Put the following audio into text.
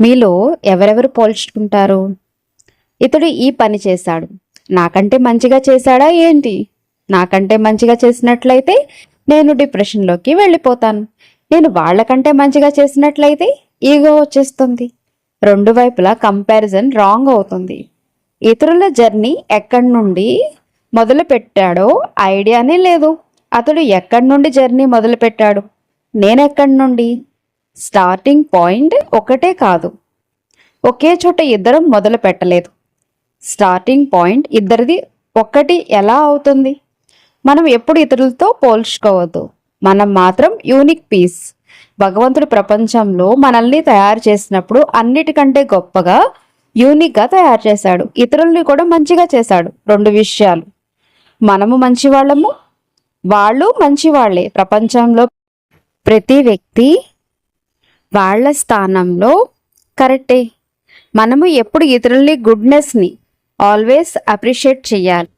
మీలో ఎవరెవరు పోల్చుకుంటారు? ఇతడు ఈ పని చేశాడు. నాకంటే మంచిగా చేశాడా ఏంటి? నాకంటే మంచిగా చేసినట్లయితే నేను డిప్రెషన్లోకి వెళ్ళిపోతాను. నేను వాళ్ళకంటే మంచిగా చేసినట్లయితే ఈగో వచ్చేస్తుంది. రెండు వైపులా కంపారిజన్ రాంగ్ అవుతుంది. ఇతరుల జర్నీ ఎక్కడి నుండి మొదలు పెట్టాడో ఐడియానే లేదు. అతడు ఎక్కడి నుండి జర్నీ మొదలు పెట్టాడు నేనెక్కడి నుండి? స్టార్టింగ్ పాయింట్ ఒకటే కాదు. ఒకే చోట ఇద్దరం మొదలు పెట్టలేదు. స్టార్టింగ్ పాయింట్ ఇద్దరిది ఒక్కటి ఎలా అవుతుంది? మనం ఎప్పుడు ఇతరులతో పోల్చుకోవద్దు. మనం మాత్రం యూనిక్ పీస్. భగవంతుడు ప్రపంచంలో మనల్ని తయారు చేసినప్పుడు అన్నిటికంటే గొప్పగా యూనిక్గా తయారు చేశాడు. ఇతరుల్ని కూడా మంచిగా చేశాడు. రెండు విషయాలు. మనము మంచివాళ్ళము. వాళ్ళు మంచివాళ్ళే. ప్రపంచంలో ప్రతి వ్యక్తి వాళ్ళ స్థానంలో కరెక్టే. మనము ఎప్పుడు ఇతరుల్ని గుడ్నెస్ని ఆల్వేస్ అప్రిషియేట్ చేయాలి